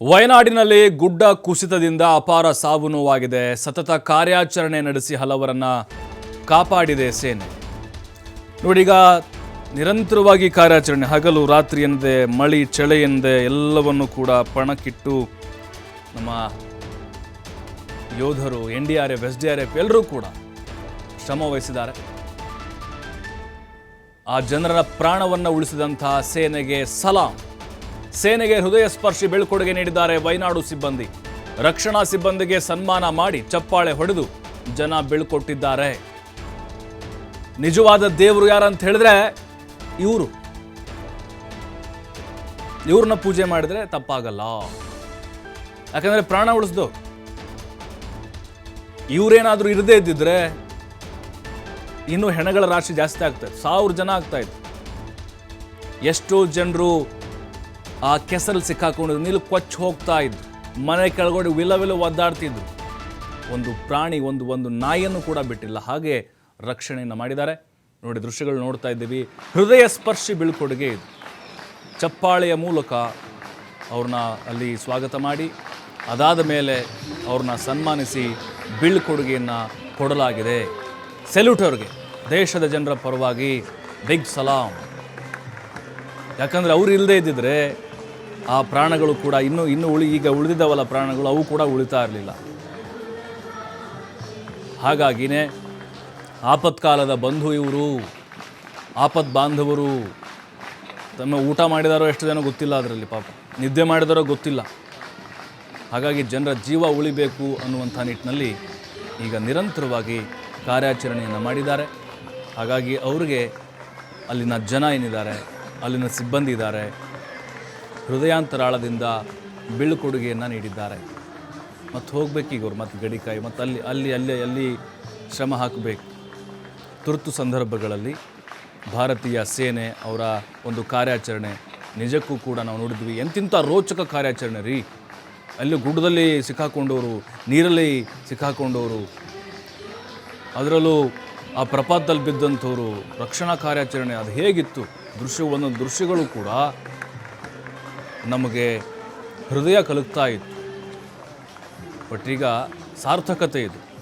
ವಯನಾಡಿನಲ್ಲಿ ಗುಡ್ಡ ಕುಸಿತದಿಂದ ಅಪಾರ ಸಾವು ನೋವಾಗಿದೆ. ಸತತ ಕಾರ್ಯಾಚರಣೆ ನಡೆಸಿ ಹಲವರನ್ನ ಕಾಪಾಡಿದೆ ಸೇನೆ. ನೋಡೀಗ ನಿರಂತರವಾಗಿ ಕಾರ್ಯಾಚರಣೆ, ಹಗಲು, ರಾತ್ರಿ ಎಂದೆ, ಮಳಿ, ಚಳೆ ಎಂದೆ ಎಲ್ಲವನ್ನು ಕೂಡ ಪಣಕ್ಕಿಟ್ಟು ನಮ್ಮ ಯೋಧರು, N D R F, S D R F ಎಲ್ಲರೂ ಕೂಡ ಶ್ರಮ ವಹಿಸಿದ್ದಾರೆ. ಆ ಜನರ ಪ್ರಾಣವನ್ನು ಉಳಿಸಿದಂತಹ ಸೇನೆಗೆ ಸಲಾಂ. ಸೇನೆಗೆ ಹೃದಯ ಸ್ಪರ್ಶಿ ಬೀಳ್ಕೊಡುಗೆ ನೀಡಿದ್ದಾರೆ ವೈನಾಡು ಸಿಬ್ಬಂದಿ. ರಕ್ಷಣಾ ಸಿಬ್ಬಂದಿಗೆ ಸನ್ಮಾನ ಮಾಡಿ ಚಪ್ಪಾಳೆ ಹೊಡೆದು ಜನ ಬೀಳ್ಕೊಟ್ಟಿದ್ದಾರೆ. ನಿಜವಾದ ದೇವರು ಯಾರಂತ ಹೇಳಿದ್ರೆ ಇವರು. ಇವ್ರನ್ನ ಪೂಜೆ ಮಾಡಿದ್ರೆ ತಪ್ಪಾಗಲ್ಲ. ಯಾಕಂದ್ರೆ ಪ್ರಾಣ ಉಳಿಸ್ದು. ಇವರೇನಾದ್ರೂ ಇರದೇ ಇದ್ದಿದ್ರೆ ಇನ್ನೂ ಹೆಣಗಳ ರಾಶಿ ಜಾಸ್ತಿ ಆಗ್ತಾ ಇತ್ತು. ಸಾವಿರ ಜನ ಆಗ್ತಾ ಇತ್ತು. ಎಷ್ಟೋ ಜನರು ಆ ಕೆಸರಲ್ಲಿ ಸಿಕ್ಕಾಕೊಂಡಿದ್ರು. ನೀಲು ಕೊಚ್ಚಿ ಹೋಗ್ತಾ ಇದ್ರು ಮನೆ ಕೆಳಗಡೆ ವಿಲ ವಿಲ ಒದ್ದಾಡ್ತಿದ್ರು ಒಂದು ಪ್ರಾಣಿ, ಒಂದು ಒಂದು ನಾಯಿಯನ್ನು ಕೂಡ ಬಿಟ್ಟಿಲ್ಲ. ಹಾಗೆ ರಕ್ಷಣೆಯನ್ನು ಮಾಡಿದ್ದಾರೆ. ನೋಡಿ, ದೃಶ್ಯಗಳು ನೋಡ್ತಾ ಇದ್ದೀವಿ. ಹೃದಯ ಸ್ಪರ್ಶಿ ಬೀಳ್ಕೊಡುಗೆ ಇದು. ಚಪ್ಪಾಳೆಯ ಮೂಲಕ ಅವ್ರನ್ನ ಅಲ್ಲಿ ಸ್ವಾಗತ ಮಾಡಿ, ಅದಾದ ಮೇಲೆ ಅವ್ರನ್ನ ಸನ್ಮಾನಿಸಿ ಬೀಳ್ಕೊಡುಗೆಯನ್ನು ಕೊಡಲಾಗಿದೆ. ಸೆಲ್ಯೂಟ್ ಅವ್ರಿಗೆ. ದೇಶದ ಜನರ ಪರವಾಗಿ ಬಿಗ್ ಸಲಾಂ ಯಾಕಂದರೆ ಅವ್ರು ಇಲ್ಲದೇ ಇದ್ದಿದ್ರೆ ಆ ಪ್ರಾಣಗಳು ಕೂಡ ಇನ್ನೂ ಇನ್ನೂ ಉಳಿ, ಈಗ ಉಳಿದಿದ್ದವಲ್ಲ ಪ್ರಾಣಗಳು, ಅವು ಕೂಡ ಉಳಿತಾ ಇರಲಿಲ್ಲ. ಹಾಗಾಗಿನೇ ಆಪತ್ಕಾಲದ ಬಂಧು ಇವರು, ಆಪತ್ ಬಾಂಧವರು, ತಮ್ಮ ಊಟ ಮಾಡಿದಾರೋ ಎಷ್ಟು ಜನ ಗೊತ್ತಿಲ್ಲ ಅದರಲ್ಲಿ ಪಾಪ. ನಿದ್ದೆ ಮಾಡಿದಾರೋ ಗೊತ್ತಿಲ್ಲ. ಹಾಗಾಗಿ ಜನರ ಜೀವ ಉಳಿಬೇಕು ಅನ್ನುವಂಥ ನಿಟ್ಟಿನಲ್ಲಿ ಈಗ ನಿರಂತರವಾಗಿ ಕಾರ್ಯಾಚರಣೆಯನ್ನು ಮಾಡಿದ್ದಾರೆ. ಹಾಗಾಗಿ ಅವರಿಗೆ ಅಲ್ಲಿನ ಜನ ಏನಿದ್ದಾರೆ, ಅಲ್ಲಿನ ಸಿಬ್ಬಂದಿ ಇದ್ದಾರೆ ಹೃದಯಾಂತರಾಳದಿಂದ ಬೀಳ್ಕೊಡುಗೆಯನ್ನು ನೀಡಿದ್ದಾರೆ. ಮತ್ತು ಈಗ ಅವ್ರು, ಮತ್ತು ಗಡಿಕಾಯಿ, ಮತ್ತು ಅಲ್ಲಿ ಅಲ್ಲಿ ಅಲ್ಲಿ ಅಲ್ಲಿ ಶ್ರಮ ಹಾಕಬೇಕು. ತುರ್ತು ಸಂದರ್ಭಗಳಲ್ಲಿ ಭಾರತೀಯ ಸೇನೆ ಅವರ ಒಂದು ಕಾರ್ಯಾಚರಣೆ ನಿಜಕ್ಕೂ ಕೂಡ ನಾವು ನೋಡಿದ್ವಿ. ಎಂತಿಂಥ ರೋಚಕ ಕಾರ್ಯಾಚರಣೆ ರೀ. ಅಲ್ಲಿ ಗುಡ್ಡದಲ್ಲಿ ಸಿಕ್ಕಾಕೊಂಡವರು, ನೀರಲ್ಲಿ ಸಿಕ್ಕಾಕೊಂಡವರು. ಅದರಲ್ಲೂ ಆ ಪ್ರಪಾತದಲ್ಲಿ ಬಿದ್ದಂಥವರು, ರಕ್ಷಣಾ ಕಾರ್ಯಾಚರಣೆ ಅದು ಹೇಗಿತ್ತು? ದೃಶ್ಯ ಒಂದೊಂದು ದೃಶ್ಯಗಳು ಕೂಡ ನಮಗೆ ಹೃದಯ ಕಲುಕ್ತಾ ಇತ್ತು. ಬಟ್ ಈಗ ಸಾರ್ಥಕತೆ ಇದು.